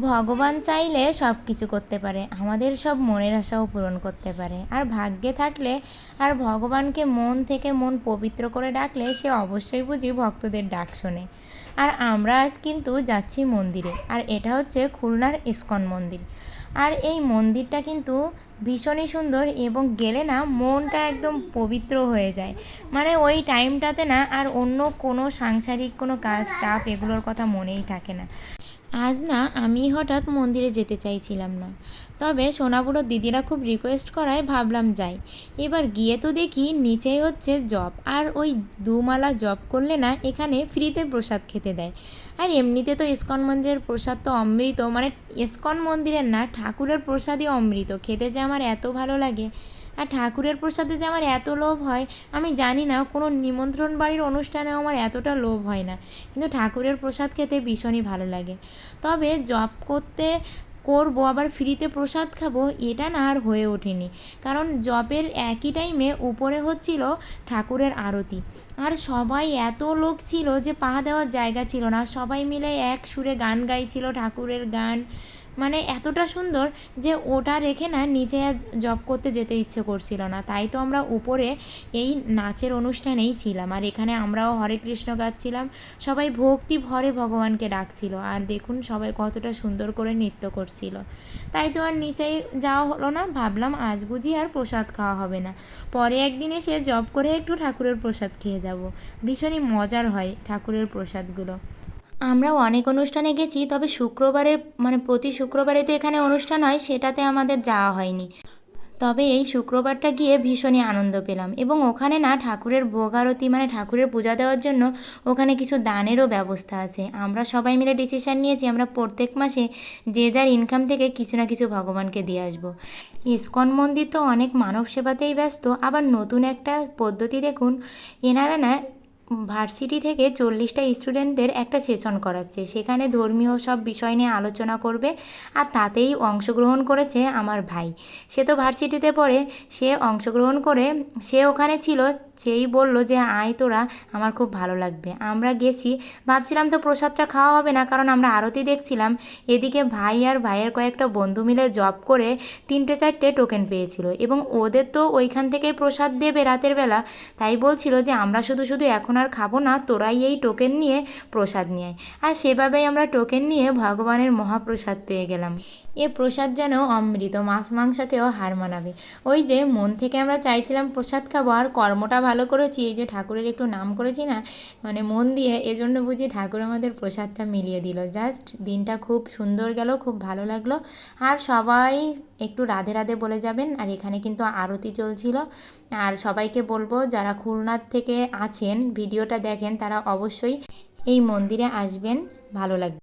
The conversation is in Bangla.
ভগবান চাইলে সব কিছু করতে পারে, আমাদের সব মনের আশাও পূরণ করতে পারে। আর ভাগ্যে থাকলে, আর ভগবানকে মন থেকে মন পবিত্র করে ডাকলে, সে অবশ্যই বুঝি ভক্তদের ডাক শোনে। আর আমরা আজ কিন্তু যাচ্ছি মন্দিরে, আর এটা হচ্ছে খুলনার ইস্কন মন্দির। আর এই মন্দিরটা কিন্তু ভীষণই সুন্দর এবং গেলে না মনটা একদম পবিত্র হয়ে যায়। মানে ওই টাইমটাতে না আর অন্য কোনো সাংসারিক কোনো কাজ, চাপ এগুলোর কথা মনেই থাকে না। আজ না আমি হঠাৎ মন্দিরে যেতে চাইছিলাম না। তবে সোনাপুরোর দিদিরা খুব রিকোয়েস্ট করায় ভাবলাম যাই। এবার গিয়ে তো দেখি নিচেই হচ্ছে জব আর ওই দুমালা জব করলে না এখানে ফ্রিতে প্রসাদ খেতে দেয়। আর এমনিতে তো ইস্কন মন্দিরের প্রসাদ তো অমৃত মানে ইস্কন মন্দিরের না, ঠাকুরের প্রসাদই অমৃত। খেতে যে আমার এত ভালো লাগে। আর ঠাকুরের প্রসাদে যে আমার এত লোভ হয়, আমি জানি না, কোনো নিমন্ত্রণ বাড়ির অনুষ্ঠানেও আমার এতটা লোভ হয় না। কিন্তু ঠাকুরের প্রসাদ খেতে ভীষণই ভালো লাগে। তবে জব করতে করব, আবার ফ্রিতে প্রসাদ খাব, এটা না আর হয়ে ওঠেনি। কারণ জবের একই টাইমে উপরে হচ্ছিল ঠাকুরের আরতি। আর সবাই এত লোক ছিল যে পা দেওয়ার জায়গা ছিল না। সবাই মিলে এক সুরে গান গাইছিল ঠাকুরের গান। মানে এতটা সুন্দর যে ওটা রেখে না নিচে আর জব করতে যেতে ইচ্ছে করছিল না। তাই তো আমরা উপরে এই নাচের অনুষ্ঠানেই ছিলাম। আর এখানে আমরাও হরে কৃষ্ণ গাচ্ছিলাম। সবাই ভক্তি ভরে ভগবানকে ডাকছিল। আর দেখুন সবাই কতটা সুন্দর করে নৃত্য করছিল। তাই তো আর নিচেই যাওয়া হলো না। ভাবলাম আজ বুঝি আর প্রসাদ খাওয়া হবে না। পরে একদিন এসে জব করে একটু ঠাকুরের প্রসাদ খেয়ে যাব। ভীষণই মজার হয় ঠাকুরের প্রসাদগুলো। আমরাও অনেক অনুষ্ঠানে গেছি, তবে শুক্রবারে মানে প্রতি শুক্রবারে তো এখানে অনুষ্ঠান হয়, সেটাতে আমাদের যাওয়া হয়নি। তবে এই শুক্রবারটা গিয়ে ভীষণই আনন্দ পেলাম এবং ওখানে না ঠাকুরের ভোগ আরতি মানে ঠাকুরের পূজা দেওয়ার জন্য ওখানে কিছু দানেরও ব্যবস্থা আছে। আমরা সবাই মিলে ডিসিশান নিয়েছি, আমরা প্রত্যেক মাসে যে যার ইনকাম থেকে কিছু না কিছু ভগবানকে দিয়ে আসব। ইস্কন মন্দির তো অনেক মানব সেবাতেই ব্যস্ত, আবার নতুন একটা পদ্ধতি দেখুন, এনারা না ভার্সিটি থেকে চল্লিশটা স্টুডেন্টদের একটা সেশন করাচ্ছে। সেখানে ধর্মীয় সব বিষয় নিয়ে আলোচনা করবে আর তাতেই অংশগ্রহণ করেছে আমার ভাই। সে তো ভার্সিটিতে পড়ে, সে অংশগ্রহণ করে, সে ওখানে ছিল, সেই বলল যে, আয় তোরা, আমার খুব ভালো লাগবে। আমরা গেছি, ভাবছিলাম তো প্রসাদটা খাওয়া হবে না, কারণ আমরা আরতি দেখছিলাম। এদিকে ভাই আর ভাইয়ের কয়েকটা বন্ধু মিলে জব করে তিনটে চারটে টোকেন পেয়েছিল এবং ওদের তো ওইখান থেকেই প্রসাদ দেবে রাতের বেলা। তাই বলছিল যে, আমরা শুধু শুধু এখন আর খাব না, তোরাই এই টোকেন নিয়ে প্রসাদ নিয়ে আর সেভাবেই আমরা টোকেন নিয়ে ভগবানের মহাপ্রসাদ পেয়ে গেলাম। এ প্রসাদ যেন অমৃত, মাছ মাংসকেও হার মানাবে। ওই যে মন থেকে আমরা চাইছিলাম প্রসাদ খাব, আর কর্মটা ভালো করেছি, এই যে ঠাকুরের একটু নাম করেছি না মানে মন দিয়ে, এজন্য বুঝি ঠাকুর আমাদের প্রসাদটা মিলিয়ে দিল। জাস্ট দিনটা খুব সুন্দর গেল, খুব ভালো লাগল। আর সবাই একটু রাধে রাধে বলে যাবেন, আর এখানে কিন্তু আরতি চলছিল। আর সবাইকে বলব, যারা খুলনার থেকে আছেন ভিডিওটা দেখেন তারা অবশ্যই এই মন্দিরে আসবেন ভালো লাগবে।